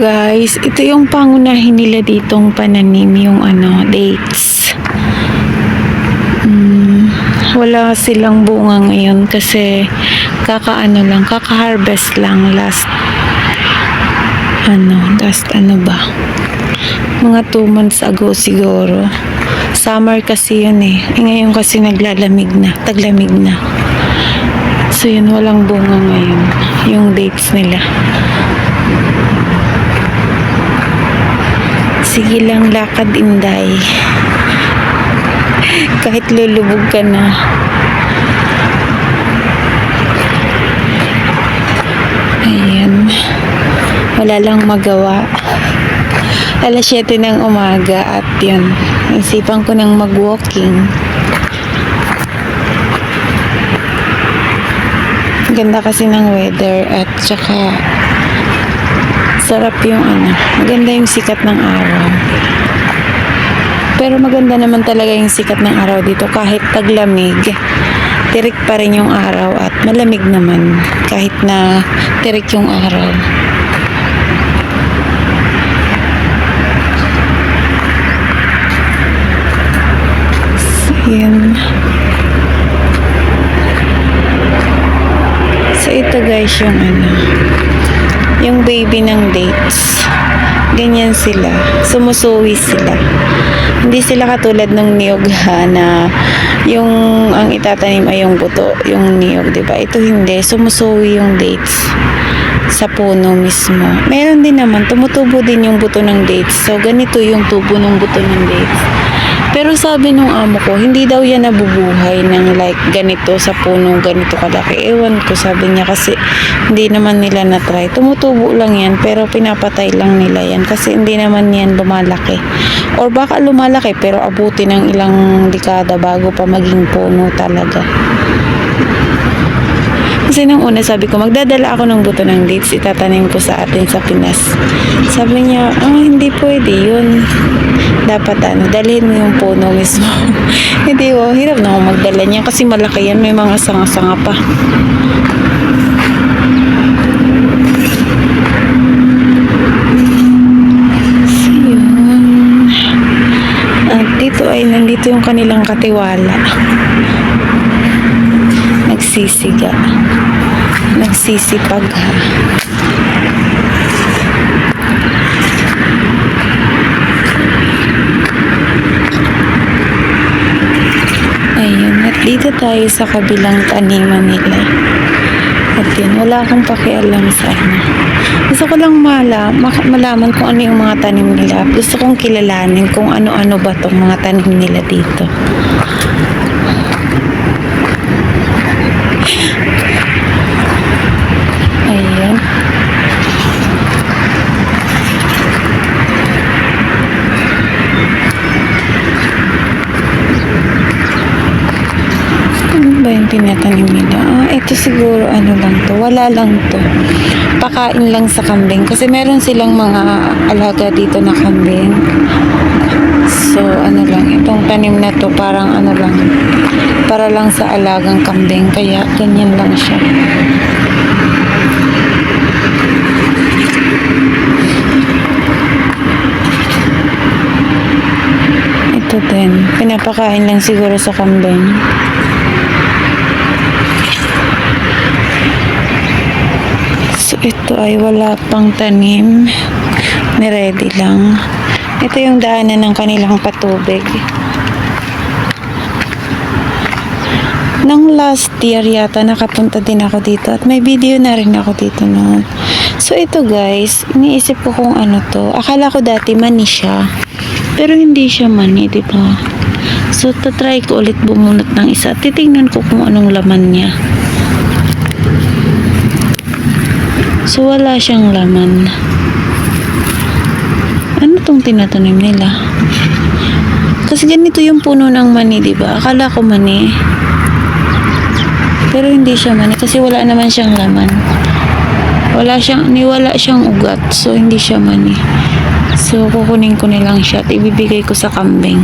Guys, ito yung pangunahin nila ditong pananim, yung ano, dates. Mm, wala silang bunga ngayon kasi kakaano lang, kaka-harvest lang last ano, last ano ba? Mga 2 months ago siguro. Summer kasi yun eh. eh ngayon kasi naglalamig na, taglamig na. So yun, walang bunga ngayon. Yung dates nila. Sige lang, lakad inday. Kahit lulubog ka na. Ayan. Wala lang magawa. Alas 7 ng umaga at yun. Isipan ko ng mag-walking. Ganda kasi ng weather at saka sarap yung ano, maganda yung sikat ng araw. Pero maganda naman talaga yung sikat ng araw dito kahit taglamig. Tirik pa rin yung araw at malamig naman kahit na tirik yung araw. Yun. So, ito guys yung ano, yung baby ng dates. Ganyan sila. Sumusuwi sila. Hindi sila katulad ng niyog na yung ang itatanim ay yung buto, yung niyog, di ba? Ito hindi. Sumusuwi yung dates sa puno mismo. Meron din naman, tumutubo din yung buto ng dates. So, ganito yung tubo ng buto ng dates. Pero sabi nung amo ko, hindi daw yan nabubuhay ng like ganito sa puno, ganito kalaki. Ewan ko, sabi niya kasi hindi naman nila na-try. Tumutubo lang yan, pero pinapatay lang nila yan kasi hindi naman yan lumalaki. Or baka lumalaki, pero abuti ng ilang dekada bago pa maging puno talaga. Kasi nung una sabi ko, magdadala ako ng buto ng dates, itatanim ko sa atin sa Pinas. Sabi niya, ah, hindi pwede yun. Dapat ano, dalhin mo yung puno mismo. hindi ko, hirap na ako magdala niya kasi malaki yan, may mga sanga-sanga pa. So. At dito ay nandito yung kanilang katiwala nagsisiga nagsisipag ha ayun at dito tayo sa kabilang taniman nila. At yun wala akong pakialam sa ano gusto ko lang mala, malaman kung ano yung mga tanim nila. Gusto kong kilalanin kung ano-ano ba tong mga tanim nila dito Ayan. Ano ba yung tinatanim nila? Ah, ito siguro ano lang to. Wala lang to. Pakain lang sa kambing. Kasi meron silang mga alaga dito na kambing. So, ano lang. Itong tanim na to parang ano lang. Para lang sa alagang kambing. Kaya ganyan lang siya. Ito din. Pinapakain lang siguro sa kambing. Ito ay wala pang tanim. Niready lang. Ito yung daanan ng kanilang patubig. Nang last year yata nakapunta din ako dito at may video na rin ako dito noon. So ito guys, iniisip ko kung ano to. Akala ko dati mani siya. Pero hindi siya mani, di ba? So tatry ko ulit bumunot ng isa. Titingnan ko kung anong laman niya. So wala siyang laman. Ano tong tinatanim nila? Kasi ganito yung puno ng mani, di ba? Akala ko mani. Pero hindi siya mani kasi wala naman siyang laman. Wala siyang, niwala siyang ugat. So, hindi siya mani. So, kukunin ko nilang siya at ibibigay ko sa kambing.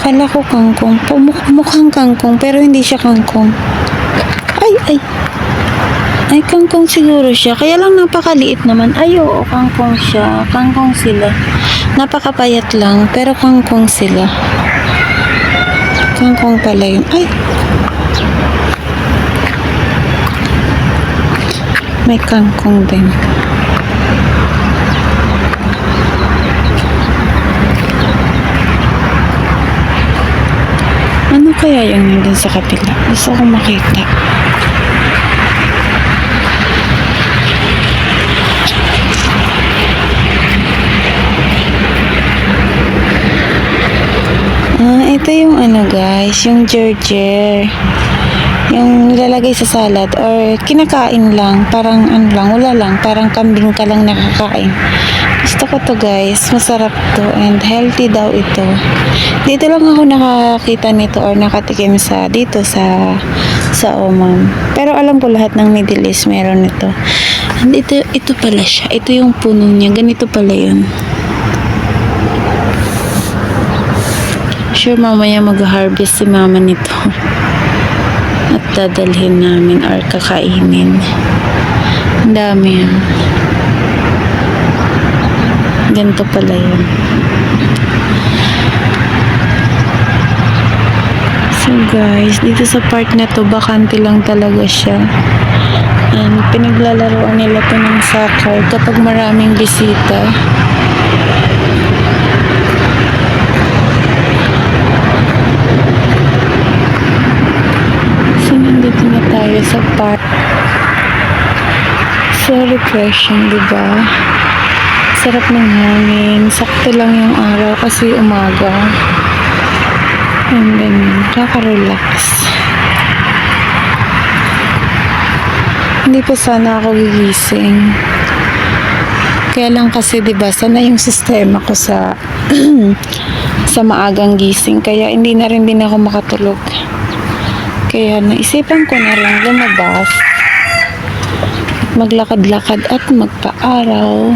Kala ko kangkong. Pumuk- mukhang kangkong, pero hindi siya kangkong. Ay, ay. Ay, kangkong siguro siya. Kaya lang napakaliit naman. Ay, oo, kangkong siya. Kangkong sila. Napakapayat lang, pero kangkong sila. Kangkong pala yun. Ay! May kangkong din. Ano kaya yung nandun sa kapila? Gusto kong makita. Ah, ito yung ano guys, yung gerger. Yung nilalagay sa salad or kinakain lang, parang ano lang, wala lang, parang kambing ka lang nakakain. Gusto ko to guys, masarap to and healthy daw ito. Dito lang ako nakakita nito or nakatikim sa dito sa sa Oman. Pero alam ko lahat ng Middle East meron nito. And ito, ito pala siya. Ito yung puno niya. Ganito pala yun. Sure, mamaya mag-harvest si mama nito. At dadalhin namin or kakainin. Ang dami yan. Ganito pala yun. So guys, dito sa part na to, bakante lang talaga siya. And pinaglalaroan nila to ng soccer kapag maraming bisita. Nandito na tayo sa park. So, refreshing, di ba? Sarap ng hangin. Sakto lang yung araw kasi umaga. And then, kaka-relax. Hindi pa sana ako gigising. Kaya lang kasi 'di ba sana yung sistema ko sa sa maagang gising kaya hindi na rin din ako makatulog. Kaya naisipan ko na rin lumabas maglakad-lakad at magpa-araw.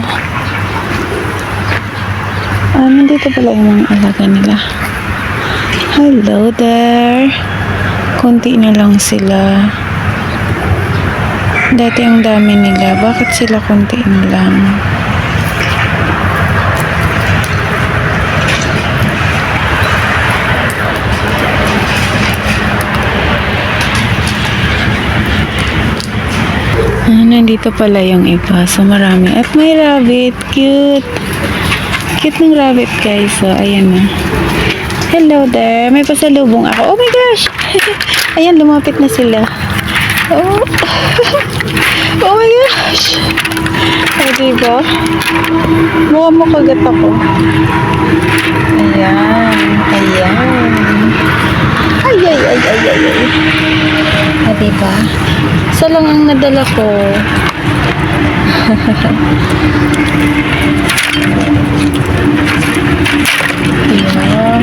Ah, nandito pala yung mga alaga nila. Hello there. Konti na lang sila. Dati ang dami nila. Bakit sila konti na lang? Nandito pala yung iba. So, marami. At may rabbit. Cute. Cute ng rabbit, guys. So, ayan na. Hello there. May pasalubong ako. Oh my gosh. ayan, lumapit na sila. Oh. oh my gosh. Ay, diba? Mukha mo kagat ako. Ayan. Ayan. Ay, ay, ay, ay, ay, ay. Ah, diba? Isa lang ang nadala ko. Ayan.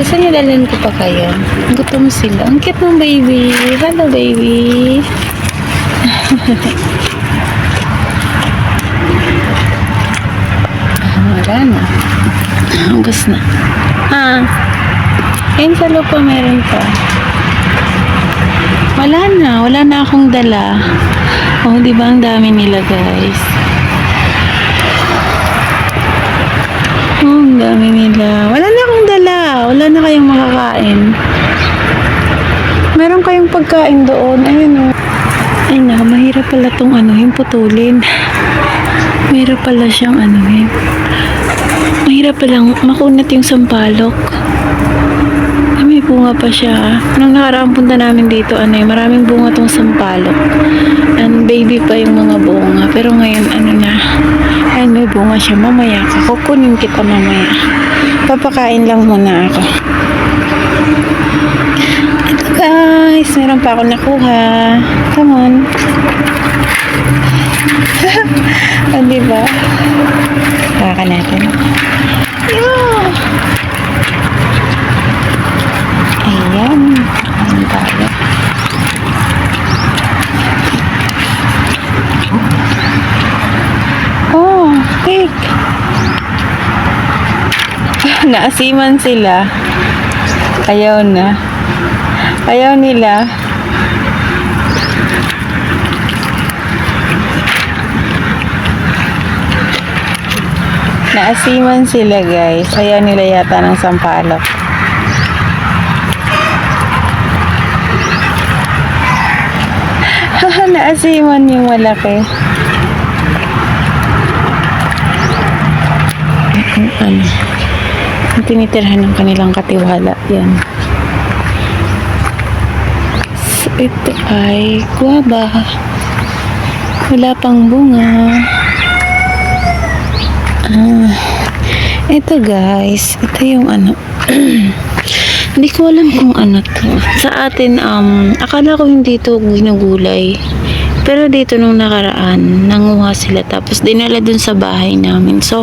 Gusto niyo dalhin ko pa kayo? Gutom sila. Ang cute ng baby. Hello, baby. Wala na. Ubus na. Ha? Ayun sa lupa meron pa. Wala na. Wala na akong dala. Oh, di ba ang dami nila, guys? Oh, ang dami nila. Wala na akong dala. Wala na kayong makakain. Meron kayong pagkain doon. Ayun, oh. Ay na, mahirap pala tong ano, yung putulin. Mahirap pala siyang ano, eh. Mahirap palang makunat yung sampalok. Ay, may bunga pa siya. Nung nakaraang punta namin dito, ano eh, maraming bunga tong sampalok. And baby pa yung mga bunga. Pero ngayon, ano na, ay may bunga siya. Mamaya kukunin kita mamaya. Papakain lang muna ako. Guys, meron pa ako nakuha. Come on. ah, diba? Baka natin. Yeah. Ayan. Ang balot. Oh, cake. Naasiman sila. Ayaw na. Ayaw nila. Naasiman sila guys. Ayaw nila yata ng sampalok. Naasiman yung malaki. Ano, tinitirhan ng kanilang katiwala. Yan. So, ito ay guaba. Wala pang bunga. Ah, ito guys, ito yung ano. Hindi ko alam kung ano to. Sa atin, um, akala ko hindi to ginugulay. Pero dito nung nakaraan, nanguha sila tapos dinala dun sa bahay namin. So,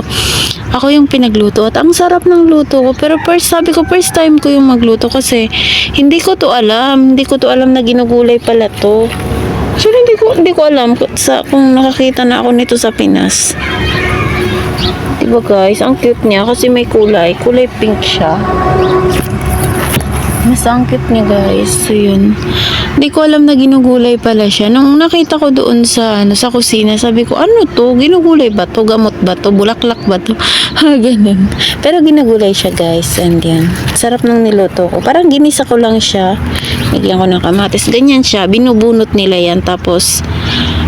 ako yung pinagluto at ang sarap ng luto ko. Pero first, sabi ko, first time ko yung magluto kasi hindi ko to alam. Hindi ko to alam na ginugulay pala to. Actually, hindi ko, hindi ko alam sa, kung nakakita na ako nito sa Pinas. Diba guys, ang cute niya kasi may kulay. Kulay pink siya. Mas ang cute niya guys. So yun. Hindi ko alam na ginugulay pala siya. Nung nakita ko doon sa ano sa kusina, sabi ko, ano to? Ginugulay ba to? Gamot ba to? Bulaklak ba to? ha, ganun. Pero ginugulay siya guys. And yan. Sarap ng niluto ko. Parang ginisa ko lang siya. Nigyan ko ng kamatis. Ganyan siya. Binubunot nila yan. Tapos,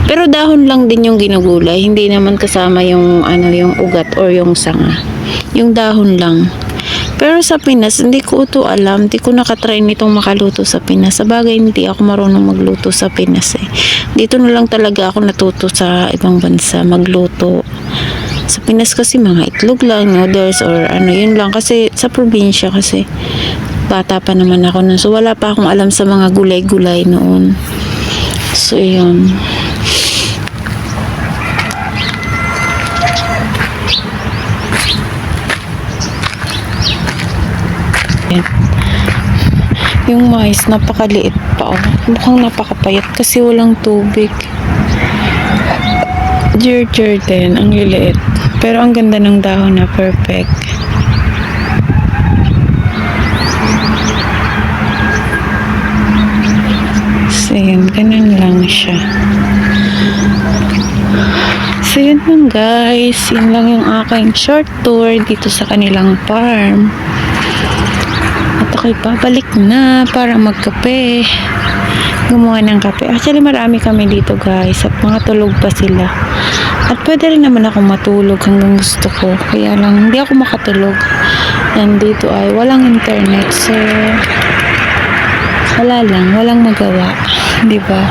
pero dahon lang din yung ginugulay. Hindi naman kasama yung ano yung ugat or yung sanga. Yung dahon lang. Pero sa Pinas, hindi ko ito alam. Hindi ko nakatry nitong makaluto sa Pinas. Sa bagay, hindi ako marunong magluto sa Pinas eh. Dito na lang talaga ako natuto sa ibang bansa magluto. Sa Pinas kasi mga itlog lang, noodles, or ano, yun lang. Kasi sa probinsya kasi bata pa naman ako nun. So wala pa akong alam sa mga gulay-gulay noon. So yun. Yung mais, napakaliit pa. Oh. Mukhang napakapayat kasi walang tubig. Jer din, ang liliit. Pero ang ganda ng dahon na perfect. So yun, ganun lang siya. So yun lang guys, yun lang yung aking short tour dito sa kanilang farm. At ako'y babalik na para magkape. Gumawa ng kape. Actually, marami kami dito guys. At mga tulog pa sila. At pwede rin naman ako matulog hanggang gusto ko. Kaya lang, hindi ako makatulog. Yan dito ay walang internet. So, wala lang. Walang magawa. Di ba?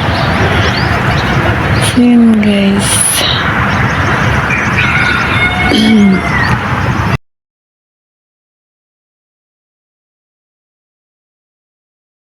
So, yun guys.